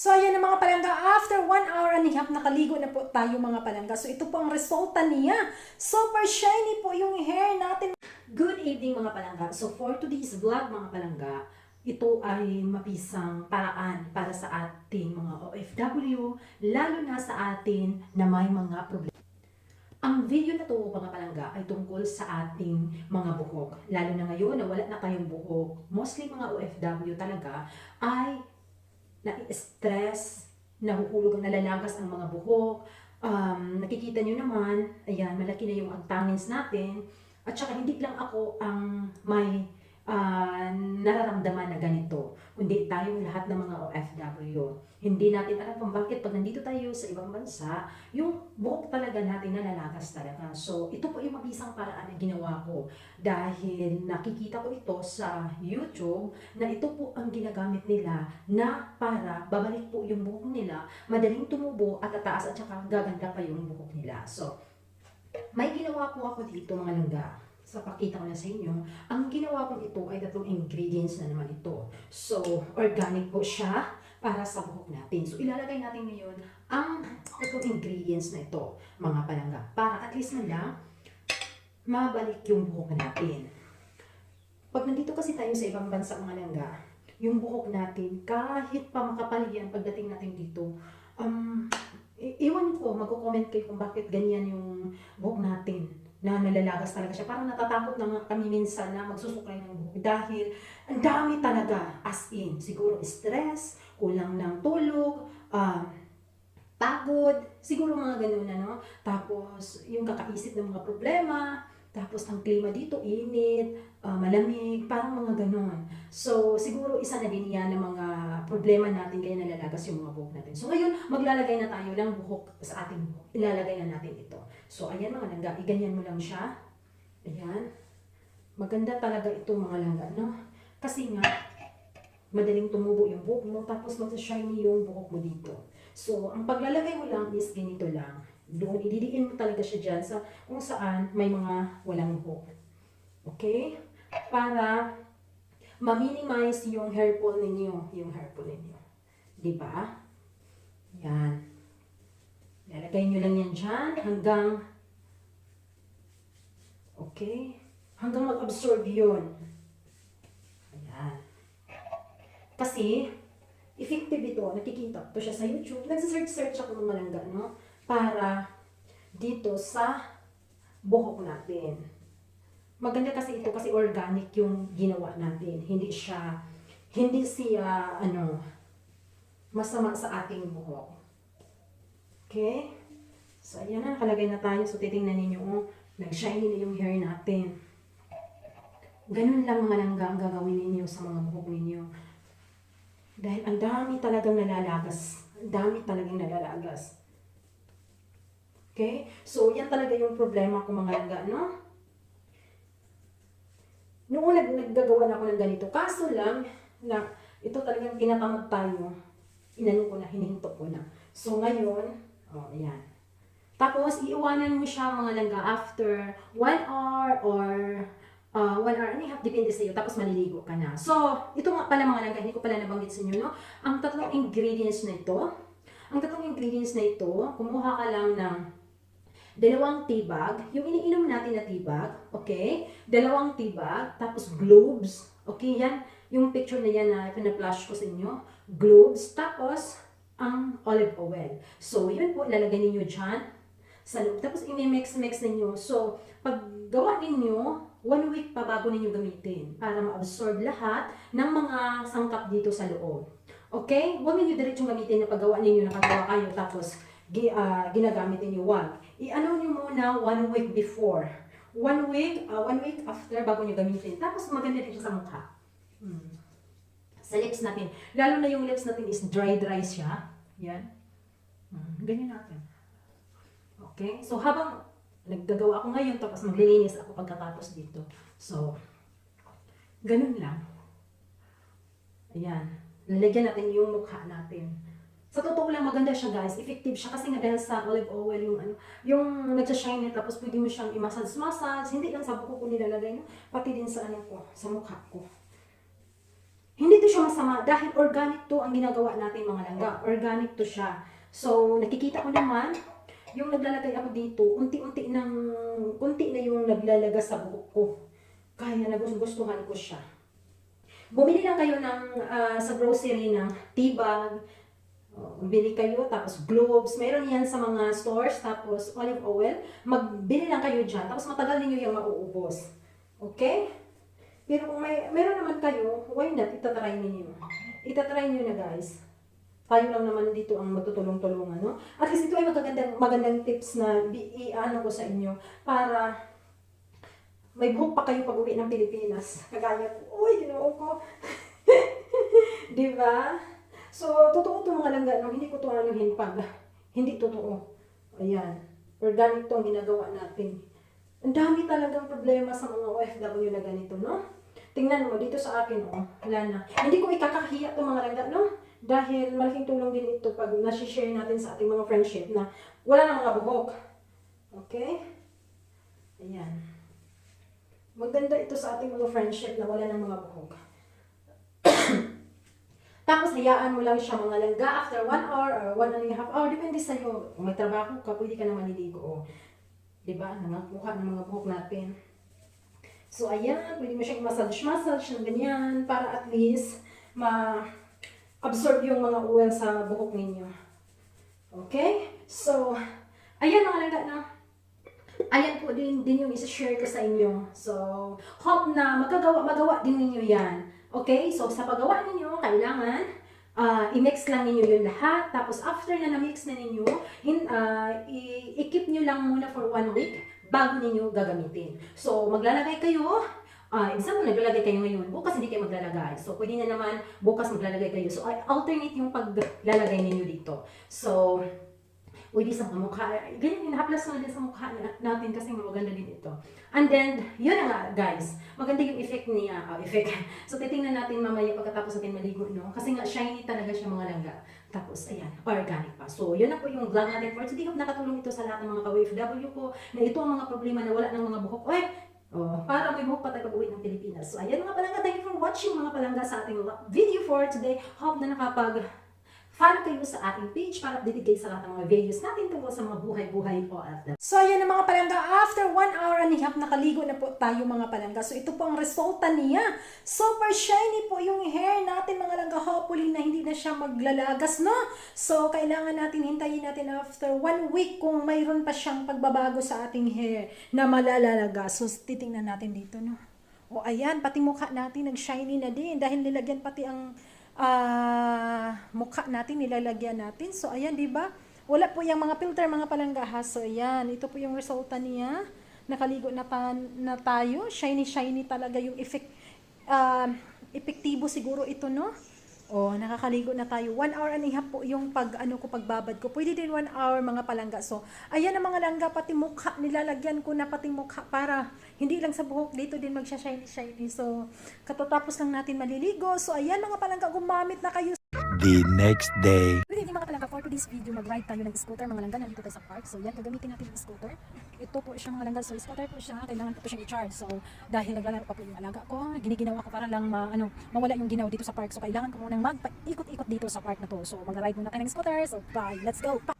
So, ayan na mga palangga. After one hour and a half, nakaligo na po tayo mga palangga. So, ito po ang resulta niya. Super shiny po yung hair natin. Good evening mga palangga. So, for today's vlog mga palangga, ito ay mapisang paraan para sa ating mga OFW, lalo na sa atin na may mga problema. Ang video na to mga palangga ay tungkol sa ating mga buhok. Lalo na ngayon na wala na kayong buhok, mostly mga OFW talaga, ay na-stress, nahuhulog ang nalalagas ang mga buhok. Um, nakikita nyo naman, ayan, malaki na yung agtangins natin. At saka hindi lang ako ang may ah, nararamdaman na ganito, kundi tayong lahat ng mga OFW. Hindi natin alam kung bakit pag nandito tayo sa ibang bansa, yung buhok talaga natin nalalagas talaga. So, ito po yung mabisang paraan na ginawa ko dahil nakikita ko ito sa YouTube na ito po ang ginagamit nila na para babalik po yung buhok nila, madaling tumubo at tataas at saka gaganda pa yung buhok nila. So, may ginawa po ako dito mga langga. Sa pakita ko na sa inyo, ang ginawa kong ito ay tatlong ingredients na naman ito. So, organic po siya para sa buhok natin. So, ilalagay natin ngayon ang tatlong ingredients na ito, mga palangga, para at least man lang mabalik yung buhok natin. Pag nandito kasi tayo sa ibang bansa mga langga, yung buhok natin, kahit pa makapal yan pagdating natin dito, um, iwan ko, magko-comment kayo kung bakit ganyan yung buhok natin na nalalagas talaga siya. Parang natatakot na kami minsan na magsusuklay ng buhok dahil ang dami talaga as in. Siguro stress, kulang ng tulog, um, pagod, siguro mga ganun ano. Tapos yung kakaisip ng mga problema, tapos ang klima dito, init, ah, malamig, parang mga ganon. So, siguro isa na din yan ng mga problema natin kaya nalalagas yung mga buhok natin. So, ngayon, maglalagay na tayo ng buhok sa ating buhok. Ilalagay na natin ito. So, ayan mga langga, iganyan mo lang siya. Ayan. Maganda talaga ito mga langga, no? Kasi nga, madaling tumubo yung buhok mo, tapos mag-shiny yung buhok mo dito. So, ang paglalagay mo lang is ganito lang. Doon, ididiin mo talaga siya dyan sa kung saan may mga walang buhok. Okay? Para ma-minimize yung hair fall ninyo. Yung hair fall ninyo. Di ba? Yan. Lalagay nyo lang yan dyan hanggang Okay? Hanggang mag-absorb yun. Ayan. Kasi, effective ito. Nakikita ko siya sa YouTube. Nagsa-search-search ako ng malangga, no? Para dito sa buhok natin. Maganda kasi ito kasi organic yung ginawa natin. Hindi siya, hindi siya, ano, masama sa ating buhok. Okay? So, ayan na, nakalagay na tayo. So, titingnan ninyo, oh, nag-shiny na yung hair natin. Ganun lang mga langga ang gagawin ninyo sa mga buhok ninyo. Dahil ang dami talagang nalalagas. Ang dami talagang nalalagas. Okay? So, yan talaga yung problema ko mga langga, no? Noong nag naggagawa na ako ng ganito, kaso lang, na ito talagang tinatamad tayo. Inano ko na, hininto ko na. So, ngayon, oh, ayan. Tapos, iiwanan mo siya mga langga after 1 hour or uh, 1 hour and a half, depende sa iyo. Tapos, maliligo ka na. So, ito nga pala mga langga, hindi ko pala nabanggit sa inyo, no? Ang tatlong ingredients na ito, ang tatlong ingredients na ito, kumuha ka lang ng dalawang tibag, yung iniinom natin na tibag, okay? Dalawang tibag, tapos globes, okay? Yan, yung picture na yan na pina-flash ko sa inyo, globes, tapos ang olive oil. So, yun po, ilalagay ninyo dyan sa loob. Tapos, i-mix-mix ninyo. So, pag gawa ninyo, one week pa bago ninyo gamitin para ma-absorb lahat ng mga sangkap dito sa loob. Okay? Huwag ninyo diretsong gamitin na paggawa ninyo, nakagawa kayo, tapos ah, ginagamit ninyo. Wag. I-ano nyo muna one week before. One week, ah, one week after bago nyo gamitin. Tapos maganda din siya sa mukha. Hmm. Sa lips natin. Lalo na yung lips natin is dry-dry siya. Yan. Hmm. Ganyan natin. Okay? So habang naggagawa ako ngayon, tapos maglilinis ako pagkatapos dito. So, ganun lang. Ayan. Lalagyan natin yung mukha natin. Sa totoo lang, maganda siya guys. Effective siya kasi nga dahil sa olive oil yung ano, yung nagsa-shine tapos pwede mo siyang i-massage-massage. Hindi lang sa buko ko nilalagay, no? pati din sa ano ko, sa mukha ko. Hindi to siya masama dahil organic to ang ginagawa natin mga langga. Organic to siya. So, nakikita ko naman, yung naglalagay ako dito, unti-unti ng, unti na yung naglalaga sa buhok ko. Kaya nagustuhan ko siya. Bumili lang kayo ng ah, sa grocery ng tea bag, Oh, bili kayo, tapos globes, meron yan sa mga stores, tapos olive oil. Magbili lang kayo dyan, tapos matagal ninyo yung mauubos. Okay? Pero kung may, meron naman kayo, why not? Itatry ninyo. Itatry nyo na guys. Tayo lang naman dito ang matutulong-tulungan, no? At least ito ay magagandang, magandang tips na i-ano ko sa inyo para may buhok pa kayo pag uwi ng Pilipinas. Kagaya ko, uy, ginoo ko. Di ba? So, totoo to mga langga, no? hindi ko to anuhin pag hindi totoo. Ayan. Organic to ang ginagawa natin. Ang dami talagang problema sa mga OFW na ganito, no? Tingnan mo, dito sa akin, oh, wala na. Hindi ko ikakahiya to mga langga, no? Dahil malaking tulong din ito pag nasi-share natin sa ating mga friendship na wala na mga buhok. Okay? Ayan. Maganda ito sa ating mga friendship na wala ng mga buhok. Tapos hayaan mo lang siya mga langga after one hour or one and a half hour. Depende sa'yo. Kung may trabaho ka, pwede ka na maliligo. O, diba? Nangakuha ng mga buhok natin. So, ayan. Pwede mo siyang massage-massage ng ganyan para at least ma-absorb yung mga oil sa buhok ninyo. Okay? So, ayan mga langga na. Ayan po din, din yung isa-share ko sa inyo. So, hope na magagawa, magawa din ninyo yan. Okay? So, sa paggawa ninyo, kailangan ah, i-mix lang ninyo yung lahat. Tapos, after na na-mix na ninyo, in, ah, i- i-keep nyo lang muna for one week bago ninyo gagamitin. So, maglalagay kayo Ah, example, naglalagay kayo ngayon, bukas hindi kayo maglalagay. So, pwede na naman bukas maglalagay kayo. So, alternate yung paglalagay ninyo dito. So, pwede sa mukha. Ganyan, hinahaplas mo din sa mukha na- natin kasi maganda din ito. And then, yun na nga, guys. Maganda yung effect niya. ah, effect. So, titingnan natin mamaya pagkatapos natin maligo, no? Kasi nga, shiny talaga siya mga langga. Tapos, ayan, organic pa. So, yun na po yung vlog natin for today. Hope nakatulong ito sa lahat ng mga ka-OFW ko na ito ang mga problema na wala ng mga buhok. Oy, Oh, para may buhok pa tayo pag-uwi ng Pilipinas. So, ayan mga palangga. Thank you for watching mga palangga sa ating video for today. Hope na nakapag follow kayo sa ating page para updated kayo sa lahat ng mga videos natin tungkol sa mga buhay-buhay OFW. So, ayan na mga palangga. After one hour and a half, nakaligo na po tayo mga palangga. So, ito po ang resulta niya. Super shiny po yung hair natin mga langga. Hopefully na hindi na siya maglalagas, no? So, kailangan natin hintayin natin after one week kung mayroon pa siyang pagbabago sa ating hair na malalalagas. So, titingnan natin dito, no? O, ayan, pati mukha natin nag-shiny na din dahil nilagyan pati ang ah mukha natin, nilalagyan natin. So, ayan, di ba? Wala po yung mga filter, mga palangga So, ayan, ito po yung resulta niya. Nakaligo na, ta- na tayo. Shiny-shiny talaga yung effect. ah epektibo siguro ito, no? Oh, nakakaligo na tayo. One hour and a half po yung pag, ano ko, pagbabad ko. Pwede din one hour, mga palangga. So, ayan ang mga langga, pati mukha, nilalagyan ko na pati mukha para hindi lang sa buhok, dito din magsha-shiny-shiny. So, katatapos lang natin maliligo. So, ayan mga palangga, gumamit na kayo the next day. Good evening mga palangga. For today's video, mag-ride tayo ng scooter. Mga langga, nandito tayo sa park. So yan, gagamitin natin yung scooter. Ito po siya mga langga. So scooter po siya. Kailangan po siyang i-charge. So dahil naglalaro pa po yung alaga ko, giniginawa ko para lang ma, ano, mawala yung ginaw dito sa park. So kailangan ko munang magpa-ikot-ikot dito sa park na to. So mag-ride muna tayo ng scooter. So bye. Let's go. Pa-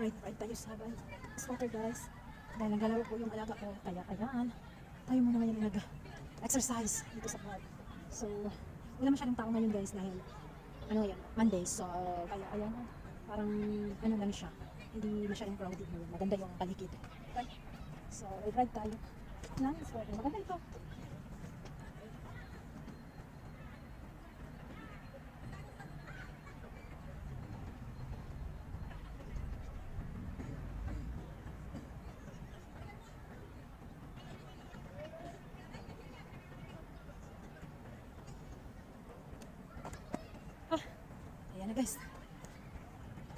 Ride, ride tayo sa ban. Scooter guys. Dahil naglalaro po yung alaga ko. Kaya ayan. Tayo muna ngayon nag-exercise dito sa park. So, wala masyadong tao ngayon guys dahil ano yan, Monday. So, kaya ayan. Parang ano lang siya. Hindi masyadong crowded ngayon. Maganda yung paligid. Okay. So, ride, tayo. Lang, scooter. Maganda ito. Guys.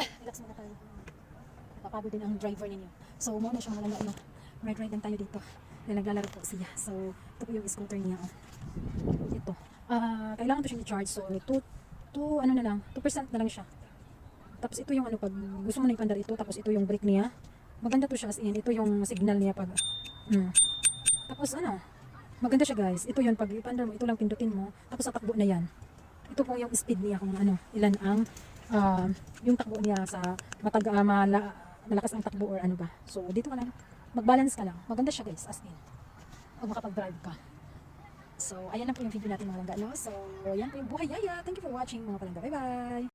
Ah, Relax muna tayo. Napapagod din ang driver ninyo. So, muna siya mga ano. Ride-ride lang tayo dito. Dahil naglalaro po siya. So, ito po yung scooter niya. Oh. Ito. Ah, kailangan to siya i-charge. So, 2, 2, ano na lang, 2% na lang siya. Tapos ito yung ano, pag gusto mo na ipandar ito, tapos ito yung brake niya. Maganda to siya as in. Ito yung signal niya pag, mm. Tapos ano, maganda siya guys. Ito yun, pag ipandar mo, ito lang pindutin mo. Tapos sa takbo na yan ito po yung speed niya kung ano, ilan ang ah, yung takbo niya sa matag ah, mala, malakas ang takbo or ano ba. So dito ka lang, mag-balance ka lang. Maganda siya guys, as in. Pag makapag-drive ka. So ayan na po yung video natin mga langga. No? So yan po yung buhay yaya. Thank you for watching mga palangga. Bye bye!